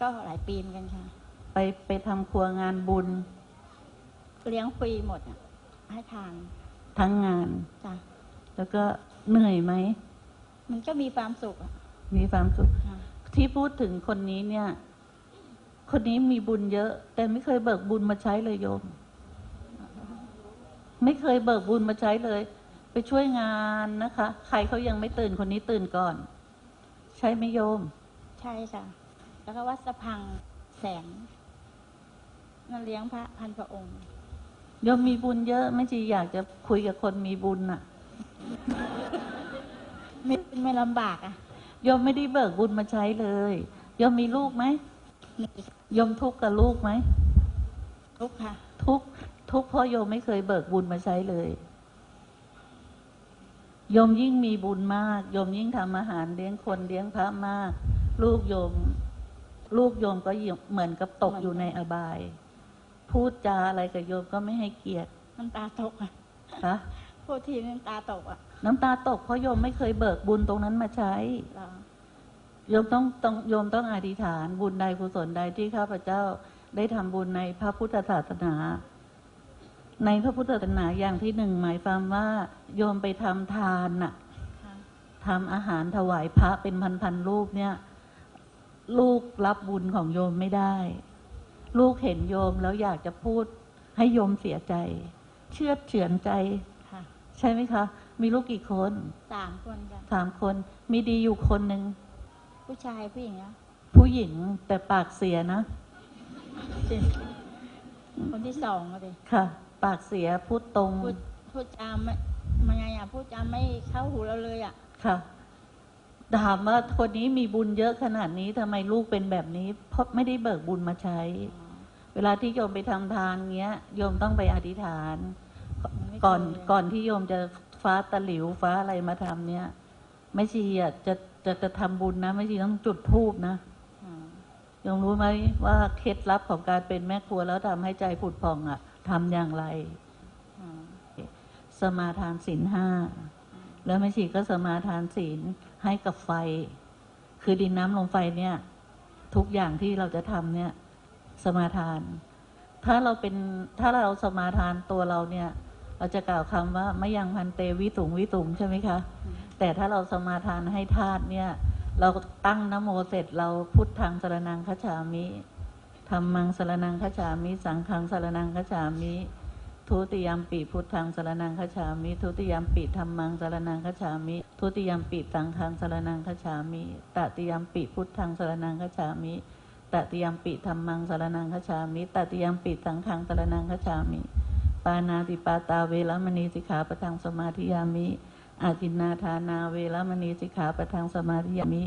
ก็หลายปีเหมือนกันค่ะ ไปไปทำครัวงานบุญ เลี้ยงฟรีหมดอะ ให้ทานทั้งงาน จ้ะ แล้วก็เหนื่อยไหม มันก็มีความสุขอะมีความสุข ค่ะ ที่พูดถึงคนนี้เนี่ย คนนี้มีบุญเยอะ แต่ไม่เคยเบิกบุญมาใช้เลยโยม ไม่เคยเบิกบุญมาใช้เลย ไปช่วยงานนะคะ ใครเขายังไม่ตื่นคนนี้ตื่นก่อน ใช่ไหมโยม ใช่ค่ะ แล้วก็วัดสะพังแสงนั่นเลี้ยงพระพันพระองค์โยมมีบุญเยอะไม่จีอยากจะคุยกับคนมีบุญน่ะไม่ไม่ลำบากอะโยมไม่ได้เบิกบุญมาใช้เลยโยมมีลูกไหมมีโยมทุกข์กับลูกไหมทุกข์ค่ะ ทุกข์ทุกข์เพราะโยมไม่เคยเบิกบุญมาใช้เลยโยมยิ่งมีบุญมากโยมยิ่งทำอาหารเลี้ยงคนเลี้ยงพระมาก ลูกโยม ลูกโยมก็เหมือนกับตกอยู่ในอบาย พูดจาอะไรกับโยมก็ไม่ให้เกียรติน้ำตาตกอะคะพูดทีน้ำตาตกอะ น้ำตาตกเพราะโยมไม่เคยเบิกบุญตรงนั้นมาใช้เราโยมต้องต้องโยมต้องอธิษฐานบุญใดกุศลใดที่ข้าพเจ้าได้ทำบุญในพระพุทธศาสนา ในพระพุทธศาสนาอย่างที่หนึ่งหมายความว่า โยมไปทำทานน่ะค่ะทำอาหารถวายพระเป็นพันพันๆรูปเนี่ย ลูกรับบุญของโยมไม่ได้ ลูกเห็นโยมแล้วอยากจะพูดให้โยมเสียใจ เชื่อดเฉือนใจค่ะใช่ไหมคะ มีลูกกี่คนสามคนกันสามคน มีดีอยู่คนหนึ่งผู้ชายผู้หญิงอะผู้หญิงแต่ปากเสียนะคนที่สองอะดิค่ะ ปากเสียพูดตรง พูดพูดจามไม่มันไงอะพูดจามไม่เข้าหูเราเลยอะ ค่ะ ถามว่าคนนี้มีบุญเยอะขนาดนี้ทำไมลูกเป็นแบบนี้ เพราะไม่ได้เบิกบุญมาใช้ เวลาที่โยมไปทำทานเงี้ยโยมต้องไปอธิษฐาน ก่อนก่อนที่โยมจะฟ้าตะหลิวฟ้าอะไรมาทำเนี่ยไม่ชีอะจะจะจะทำบุญนะไม่ชีต้องจุดธูปนะอ่าโยมรู้ไหมว่าเคล็ดลับของการเป็นแม่ครัวแล้วทำให้ใจผุดผ่องอะทำอย่างไรสมาทานศีลห้าแล้วแม่ชีก็สมาทานศีล ให้กับไฟ คือดินน้ำลมไฟเนี่ย ทุกอย่างที่เราจะทำเนี่ย สมาทาน ถ้าเราเป็นถ้าเราสมาทานตัวเราเนี่ย เราจะกล่าวคำว่าไม่ยังพันเตวิสุงวิสุงใช่ไหมคะ แต่ถ้าเราสมาทานให้ธาตุเนี่ย เราตั้งนโมเสร็จเราพุทธังสรนังคจฉามิธรรมังสรนังคจฉามิ สังฆังสรนังคจฉามิ ทุติยมปีพุทธังสารนังคจฉามิ ทุติยมปีธรรมังสารนังคจฉามิ ทุติยมปีสังฆังสารนังคจฉามิ ตติยมปีพุทธังสารนังคจฉามิตติยมปีธรรมังสารนังคจฉามิตติยมปีสังฆังสารนังคจฉามิ ปานาติปาตาเวรมณีสิกขาปะทังสมาธิยามิ อาทินนาทานาเวรมณีสิกขาปะทังสมาธิยามิ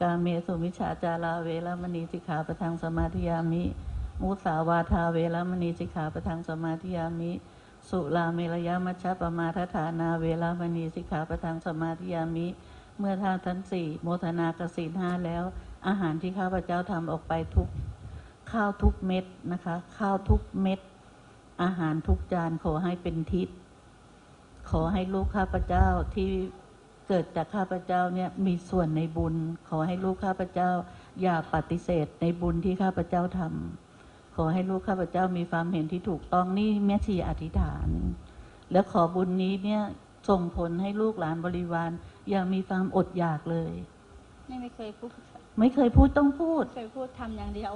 กาเมสุมิชาจาราเวรมณีสิกขาปะทังสมาธิยามิ มุสาวาทาเวรมณีสิกขาประทังสมาธิยามิ สุลาเมรยมัชฌะปมาทฐานาเวรมณีสิกขาประทังสมาธิยามิ เมื่อท่านทั้งสี่โมทนากสินห้าแล้ว อาหารที่ข้าพเจ้าทำออกไปทุกข้าวทุกเม็ดนะคะ ข้าวทุกเม็ด อาหารทุกจานขอให้เป็นทิพย์ขอให้ลูกข้าพเจ้าที่เกิดจากข้าพเจ้าเนี่ยมีส่วนในบุญ ขอให้ลูกข้าพเจ้า อย่าปฏิเสธในบุญที่ข้าพเจ้าทำ ขอให้ลูกข้าพเจ้ามีความเห็นที่ถูกต้องนี่แม่ชีอธิษฐาน แล้วขอบุญนี้เนี่ยส่งผลให้ลูกหลานบริวารอย่ามีความอดอยากเลยนี่ไม่เคยพูดไม่เคยพูดต้องพูดเคยพูดทำอย่างเดียว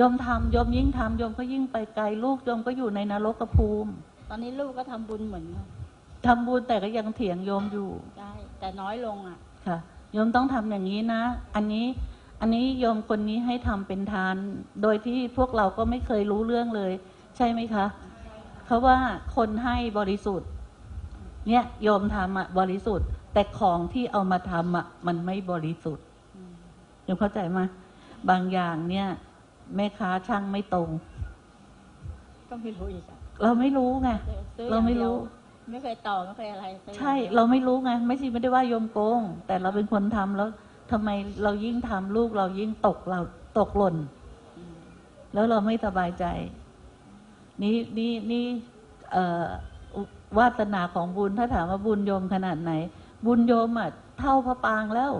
ยมทำยมยิ่งทำยมก็ยิ่งไปไกลลูกยมก็อยู่ในนรกภูมิ ตอนนี้ลูกก็ทำบุญเหมือนกันทำบุญแต่ก็ยังเถียงโยมอยู่ ได้ แต่น้อยลงอะ ค่ะโยมต้องทำอย่างนี้นะ อันนี้ อันนี้โยมคนนี้ให้ทำเป็นทาน โดยที่พวกเราก็ไม่เคยรู้เรื่องเลย ใช่ไหมคะเพราะว่าคนให้บริสุทธิ์ เนี่ยโยมทำอะบริสุทธิ์ แต่ของที่เอามาทำอะมันไม่บริสุทธิ์โยมเข้าใจไหมบางอย่างเนี่ย แม่ค้าช่างไม่ตรง ก็ไม่รู้อีกอะเราไม่รู้ไงซื้อเราไม่รู้อย่างเดียวไม่เคยต่อไม่เคยอะไรซื้อใช่อย่างดียวเราไม่รู้ไงไม่ใช่ไม่ได้ว่าโยมโกง แต่เราเป็นคนทำแล้ว ทำไมเรายิ่งทำลูกเรายิ่งตกเราตกหล่น แล้วเราไม่สบายใจ นี่นี่นี่เอ่อวาสนาของบุญถ้าถามว่าบุญโยมขนาดไหน บุญโยมอะเท่าพระปางแล้ว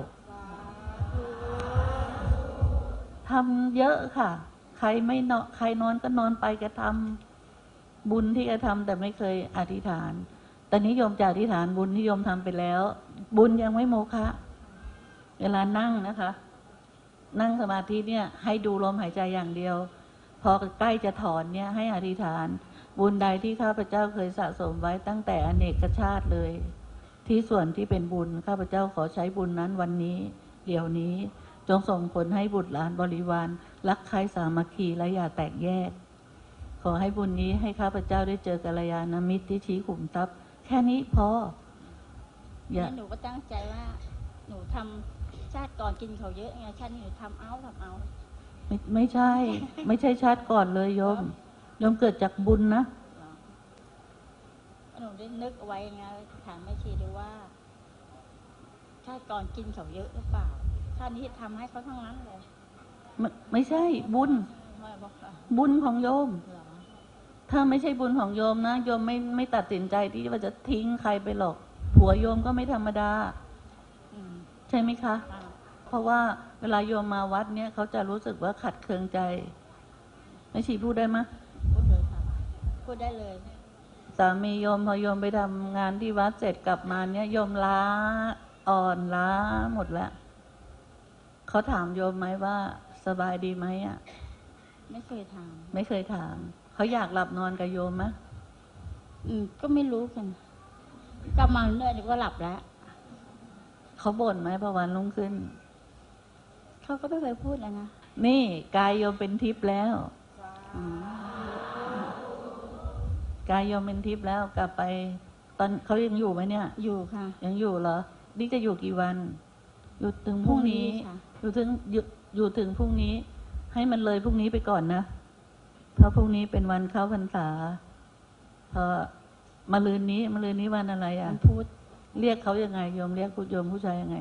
ทำเยอะค่ะ ใครไม่นอนใครนอนก็นอนไปก็ทำบุญที่จะทำแต่ไม่เคยอธิษฐาน แต่นิยมจะอธิษฐานบุญนิยมทำไปแล้ว บุญยังไม่โมฆะ เวลานั่งนะคะ นั่งสมาธิเนี่ย ให้ดูลมหายใจอย่างเดียว พอใกล้จะถอนเนี่ย ให้อธิษฐาน บุญใดที่ข้าพเจ้าเคยสะสมไว้ตั้งแต่อเนกชาติเลย ที่ส่วนที่เป็นบุญข้าพเจ้าขอใช้บุญนั้นวันนี้ เดี๋ยวนี้จงส่งผลให้บุตรหลานบริวาร รักใคร่สามัคคีและอย่าแตกแยก ขอให้บุญนี้ให้ข้าพเจ้าได้เจอกัลยาณมิตรที่ชี้ขุมทรัพย์ แค่นี้พอ อย่าหนูก็ตั้งใจว่า หนูทำ ชาติก่อนกินเขาเยอะไงชาตินี้หนูทำเอาทำเอา ไม่ไม่ใช่ ไม่ใช่ชาติก่อนเลยโยมโยมเกิดจากบุญนะเหรอหนูได้นึกเอาไว้ไงถามแม่ชีดูว่า ชาติก่อนกินเขาเยอะหรือเปล่าชาตินี้ทำให้เขาทั้งนั้นเลยไม่ไม่ใช่บุญแม่บอกว่าบุญของโยมเหรอถ้าไม่ใช่บุญของโยมนะโยมไม่ไม่ตัดสินใจที่ว่าจะทิ้งใครไปหรอกผัวโยมก็ไม่ธรรมดาอืมใช่ไหมคะอ่า เพราะว่าเวลาโยมมาวัดเนี่ยเขาจะรู้สึกว่าขัดเคืองใจไม่ชีพูดได้ไหมยพูดเลยค่ะพูดได้เลยสามีโยมพอโยมไปทำงานที่วัดเสร็จกลับมาเนี่ยโยมล้าอ่อนล้าหมดแล้วเขาถามโยมไหมว่า สบายดีไหมอะ ไม่เคยถาม ไม่เคยถามเขาอยากหลับนอนกับโยมไหมยอืม ก็ไม่รู้กันกลับมาเนื่อยเดี๋ยวก็หลับแล้วเขาบ่นไหมพอวันรุ่งขึ้น เขาก็ไม่เคยพูดเลยนะนี่กายโยมเป็นทิพย์แล้วอืมกายโยมเป็นทิพย์แล้วกลับไป ตอนเขายังอยู่ไหมเนี่ย อยู่ค่ะ ยังอยู่เหรอ นี่จะอยู่กี่วัน อยู่ถึงพรุ่งนี้พรุ่งนี้ค่ะอยู่ถึงอยู่อยู่ถึงพรุ่งนี้ ให้มันเลยพรุ่งนี้ไปก่อนนะ เพราะพรุ่งนี้เป็นวันเข้าพรรษา พอมาลืนนี้มาลืนนี้วันอะไรอะมันพูดเรียกเขายังไงโยมเรียกผู้โยมผู้ชายยังไง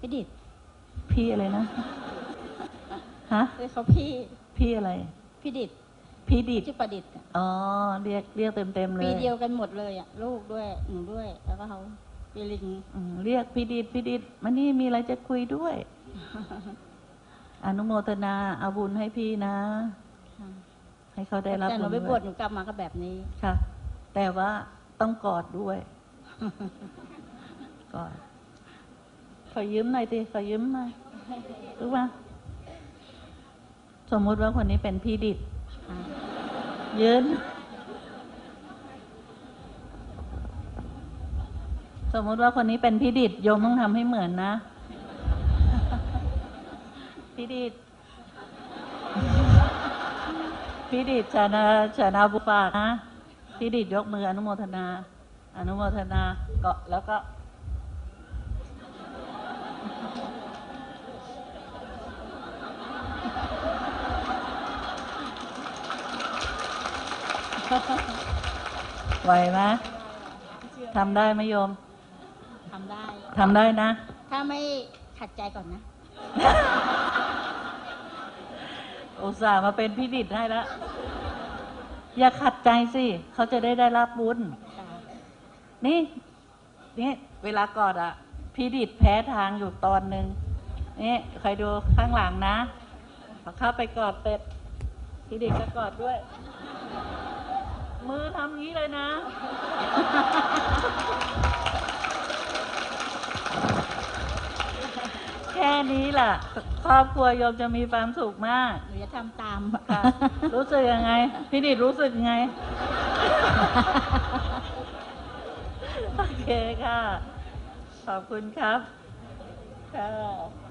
พี่ดิดพี่อะไรนะ ฮะเรียกเขาพี่ พี่อะไร พี่ดิดพี่ดิดชื่อประดิษฐ์อะอ๋อ เรียกเรียกเต็มเต็มๆเลปียเดียวกันหมดเลยอะ ลูกด้วย หนูด้วย แล้วก็เขาปีลิงอืมเรียกพี่ดิดพี่ดิดมานี่มีอะไรจะคุยด้วย อนุโมทนาเอาบุญให้พี่นะ ค่ะให้เขาได้รับแต่หบุนูญไปด้บววยชหนูกลับมาก็แบบนี้ ค่ะ แต่ว่าต้องกอดด้วย กอด ขอยืมหน่อยดิขอยืมหน่อยรู้ป่ะ สมมุติว่าคนนี้เป็นพี่ดิดค่ะยืน สมมุติว่าคนนี้เป็นพี่ดิดโยมต้องทำให้เหมือนนะ พี่ดิดพี่ดิดชานาชานาบุปากนะพี่ดิดยกมืออนุโมทนา อนุโมทนาเกาะแล้วก็ ไหวไหมทำได้ไหมโยมทำได้ทำได้นะ ถ้าไม่ขัดใจก่อนนะ อุตส่าห์มาเป็นพี่ดิดให้แล้ว อย่าขัดใจสิ เขาจะได้ได้รับบุญค่ะนี่ นี่ เวลากอดอะพี่ดิดแพ้ทางอยู่ตอนหนึ่งนี่ใครดูข้างหลังนะพอเข้าไปกอดเสร็จพี่ดิดก็กอดด้วย มือทำงี้เลยนะ แค่นี้แหละครอบครัวโยมจะมีความสุขมากหนูจะทำตามค่ะ รู้สึกยังไง พี่ดิดรู้สึกยังไง โอเคค่ะ ขอบคุณครับค่ะ